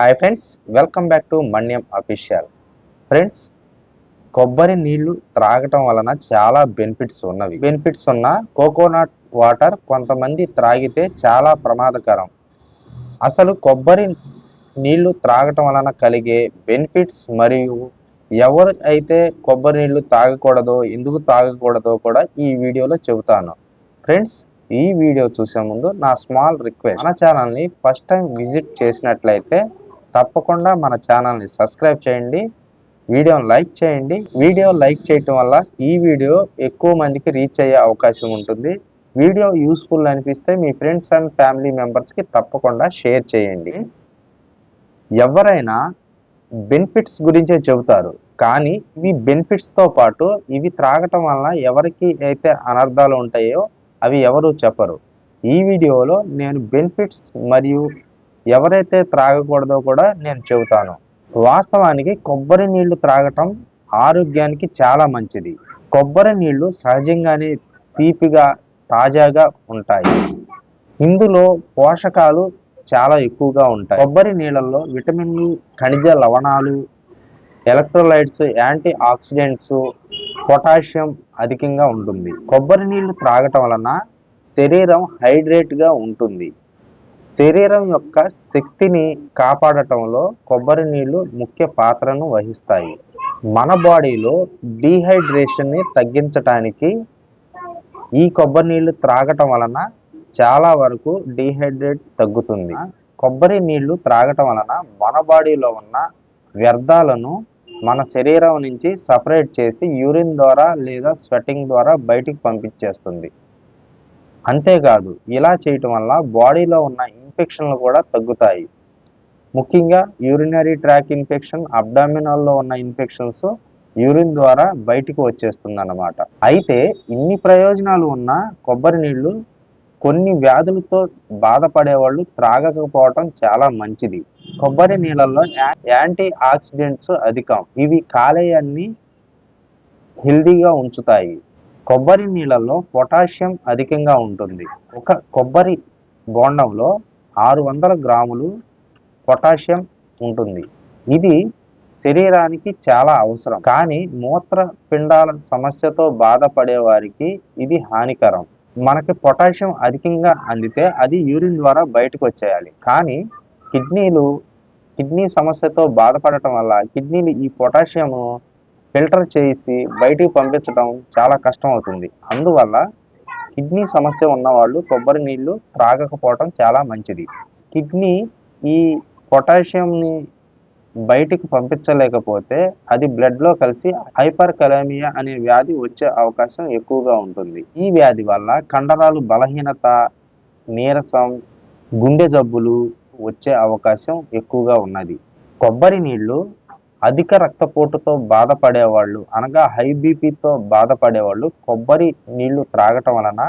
Hi friends welcome back to Manyam official friends కొబ్బరి నీళ్ళు త్రాగటం వలన చాలా బెనిఫిట్స్ ఉన్నవి. బెనిఫిట్స్ ఉన్న కోకోనట్ వాటర్ కొంతమంది త్రాగితే చాలా ప్రమాదకరం. అసలు కొబ్బరి నీళ్ళు త్రాగటం వలన కలిగే బెనిఫిట్స్ మరియు ఎవరు అయితే కొబ్బరి నీళ్ళు తాగకూడదో ఎందుకు తాగకూడదో కూడా ఈ వీడియోలో చెబుతాను. ఫ్రెండ్స్ ఈ వీడియో చూసే ముందు నా స్మాల్ రిక్వెస్ట్ మన ఛానల్ని ఫస్ట్ టైం విజిట్ చేసినట్లయితే తప్పకుండా మన ఛానల్ని సబ్స్క్రైబ్ చేయండి వీడియోని లైక్ చేయండి. వీడియో లైక్ చేయటం వల్ల ఈ వీడియో ఎక్కువ మందికి రీచ్ అయ్యే అవకాశం ఉంటుంది. వీడియో యూస్ఫుల్ అనిపిస్తే మీ ఫ్రెండ్స్ అండ్ ఫ్యామిలీ మెంబర్స్కి తప్పకుండా షేర్ చేయండి. ఎవరైనా బెనిఫిట్స్ గురించే చెబుతారు కానీ ఇవి బెనిఫిట్స్తో పాటు ఇవి త్రాగటం వలన ఎవరికి అయితే అనర్థాలు ఉంటాయో అవి ఎవరు చెప్పరు. ఈ వీడియోలో నేను బెనిఫిట్స్ మరియు ఎవరైతే త్రాగకూడదో కూడా నేను చెబుతాను. వాస్తవానికి కొబ్బరి నీళ్ళు త్రాగటం ఆరోగ్యానికి చాలా మంచిది. కొబ్బరి నీళ్ళు సహజంగానే తీపిగా తాజాగా ఉంటాయి. ఇందులో పోషకాలు చాలా ఎక్కువగా ఉంటాయి. కొబ్బరి నీళ్ళల్లో విటమిన్లు e, ఖనిజ లవణాలు ఎలక్ట్రోలైట్స్ యాంటీ ఆక్సిడెంట్స్ పొటాషియం అధికంగా ఉంటుంది. కొబ్బరి నీళ్ళు త్రాగటం వలన శరీరం హైడ్రేట్గా ఉంటుంది. శరీరం యొక్క శక్తిని కాపాడటంలో కొబ్బరి నీళ్ళు ముఖ్య పాత్రను వహిస్తాయి. మన బాడీలో డీహైడ్రేషన్ని తగ్గించటానికి ఈ కొబ్బరి నీళ్ళు త్రాగటం వలన చాలా వరకు డీహైడ్రేట్ తగ్గుతుంది. కొబ్బరి నీళ్ళు త్రాగటం వలన మన బాడీలో ఉన్న వ్యర్థాలను మన శరీరం నుంచి సపరేట్ చేసి యూరిన్ ద్వారా లేదా స్వెట్టింగ్ ద్వారా బయటికి పంపించేస్తుంది. అంతేకాదు ఇలా చేయటం వల్ల బాడీలో ఉన్న ఇన్ఫెక్షన్లు కూడా తగ్గుతాయి. ముఖ్యంగా యూరినరీ ట్రాక్ ఇన్ఫెక్షన్ అబ్డామినల్లో ఉన్న ఇన్ఫెక్షన్స్ యూరిన్ ద్వారా బయటికి వచ్చేస్తుంది అన్నమాట అయితే ఇన్ని ప్రయోజనాలు ఉన్న కొబ్బరి నీళ్ళు కొన్ని వ్యాధులతో బాధపడే వాళ్ళు త్రాగకపోవటం చాలా మంచిది. కొబ్బరి నీళ్ళల్లో యా- యాంటీ ఆక్సిడెంట్స్ అధికం. ఇవి కాలేయాన్ని హెల్దీగా ఉంచుతాయి. కొబ్బరి నీళ్ళల్లో పొటాషియం అధికంగా ఉంటుంది. ఒక కొబ్బరి బోండంలో ఆరు వందల గ్రాములు పొటాషియం ఉంటుంది. ఇది శరీరానికి చాలా అవసరం. కానీ మూత్ర పిండాల సమస్యతో బాధపడే వారికి ఇది హానికరం. మనకి పొటాషియం అధికంగా అందితే అది యూరిన్ ద్వారా బయటకు వచ్చేయాలి. కానీ కిడ్నీలు కిడ్నీ సమస్యతో బాధపడటం వల్ల కిడ్నీలు ఈ పొటాషియం ఫిల్టర్ చేసి బయటికి పంపించడం చాలా కష్టం అవుతుంది అందువల్ల కిడ్నీ సమస్య ఉన్నవాళ్ళు కొబ్బరి నీళ్ళు త్రాగకపోవటం చాలా మంచిది. కిడ్నీ ఈ పొటాషియంని బయటికి పంపించలేకపోతే అది బ్లడ్లో కలిసి హైపర్ కలామియా అనే వ్యాధి వచ్చే అవకాశం ఎక్కువగా ఉంటుంది. ఈ వ్యాధి వల్ల కండరాలు బలహీనత నీరసం గుండె జబ్బులు వచ్చే అవకాశం ఎక్కువగా ఉన్నది. కొబ్బరి నీళ్ళు అధిక రక్తపోటుతో బాధపడేవాళ్ళు అనగా హై బీపీతో బాధపడేవాళ్ళు కొబ్బరి నీళ్ళు త్రాగటం వలన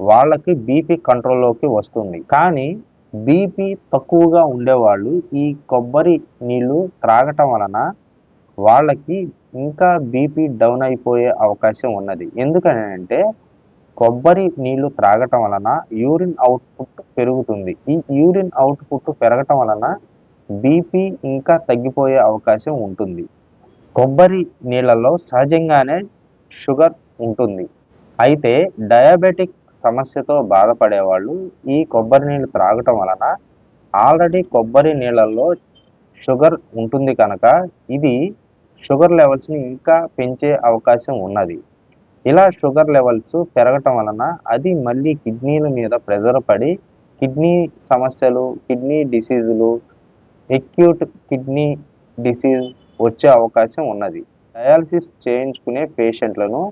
వాళ్ళకి బీపీ కంట్రోల్లోకి వస్తుంది. కానీ బీపీ తక్కువగా ఉండేవాళ్ళు ఈ కొబ్బరి నీళ్ళు త్రాగటం వలన వాళ్ళకి ఇంకా బీపీ డౌన్ అయిపోయే అవకాశం ఉన్నది. ఎందుకని అంటే కొబ్బరి నీళ్ళు త్రాగటం వలన యూరిన్ అవుట్పుట్ పెరుగుతుంది. ఈ యూరిన్ అవుట్పుట్ పెరగటం వలన బీపీ ఇంకా తగ్గిపోయే అవకాశం ఉంటుంది. కొబ్బరి నీళ్ళలో సహజంగానే షుగర్ ఉంటుంది. అయితే డయాబెటిక్ సమస్యతో బాధపడే వాళ్ళు ఈ కొబ్బరి నీళ్ళు త్రాగటం వలన ఆల్రెడీ కొబ్బరి నీళ్ళల్లో షుగర్ ఉంటుంది కనుక ఇది షుగర్ లెవెల్స్ని ఇంకా పెంచే అవకాశం ఉన్నది. ఇలా షుగర్ లెవెల్స్ పెరగటం వలన అది మళ్ళీ కిడ్నీల మీద ప్రెజర్ పడి కిడ్నీ సమస్యలు కిడ్నీ డిసీజులు ఎక్యూట్ కిడ్నీ డిసీజ్ వచ్చే అవకాశం ఉన్నది. డయాలసిస్ చేయించుకునే పేషెంట్లను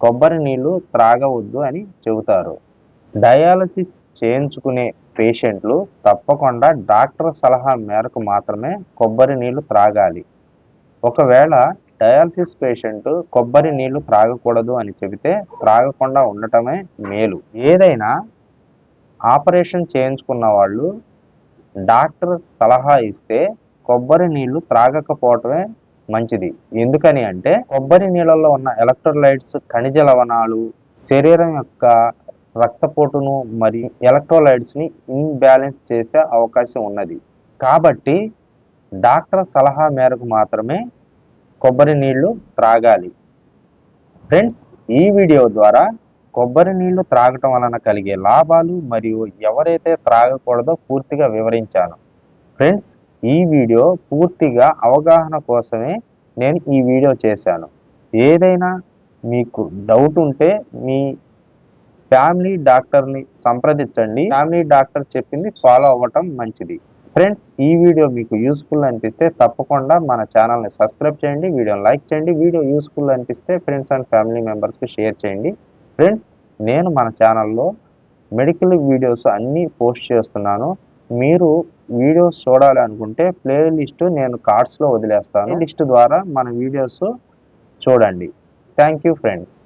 కొబ్బరి నీళ్ళు త్రాగవద్దు అని చెబుతారు. డయాలసిస్ చేయించుకునే పేషెంట్లు తప్పకుండా డాక్టర్ సలహా మేరకు మాత్రమే కొబ్బరి నీళ్ళు త్రాగాలి. ఒకవేళ డయాలసిస్ పేషెంట్ కొబ్బరి నీళ్ళు త్రాగకూడదు అని చెబితే త్రాగకుండా ఉండటమే మేలు. ఏదైనా ఆపరేషన్ చేయించుకున్న వాళ్ళు డాక్టర్ సలహా ఇస్తే కొబ్బరి నీళ్ళు త్రాగకపోవటమే మంచిది. ఎందుకని అంటే కొబ్బరి నీళ్ళలో ఉన్న ఎలక్ట్రోలైట్స్ ఖనిజ లవణాలు శరీరం యొక్క రక్తపోటును మరియు ఎలక్ట్రోలైట్స్ని ఇన్బ్యాలెన్స్ చేసే అవకాశం ఉన్నది. కాబట్టి డాక్టర్ సలహా మేరకు మాత్రమే కొబ్బరి నీళ్ళు త్రాగాలి. ఫ్రెండ్స్ ఈ వీడియో ద్వారా కొబ్బరి నీళ్ళు త్రాగటం వలన కలిగే లాభాలు మరియు ఎవరైతే త్రాగకూడదో పూర్తిగా వివరించాను. ఫ్రెండ్స్ ఈ వీడియో పూర్తిగా అవగాహన కోసమే నేను ఈ వీడియో చేశాను. ఏదైనా మీకు డౌట్ ఉంటే మీ ఫ్యామిలీ డాక్టర్ని సంప్రదించండి. ఫ్యామిలీ డాక్టర్ చెప్పింది ఫాలో అవ్వటం మంచిది. ఫ్రెండ్స్ ఈ వీడియో మీకు యూస్ఫుల్ అనిపిస్తే తప్పకుండా మన ఛానల్ని సబ్స్క్రైబ్ చేయండి వీడియోని లైక్ చేయండి. వీడియో యూస్ఫుల్ అనిపిస్తే ఫ్రెండ్స్ అండ్ ఫ్యామిలీ మెంబర్స్కి షేర్ చేయండి. ఫ్రెండ్స్ నేను మన ఛానల్లో మెడికల్ వీడియోస్ అన్నీ పోస్ట్ చేస్తున్నాను. మీరు వీడియోస్ చూడాలి అనుకుంటే ప్లే లిస్ట్ నేను కార్డ్స్లో వదిలేస్తాను. లిస్ట్ ద్వారా మన వీడియోస్ చూడండి. Thank you friends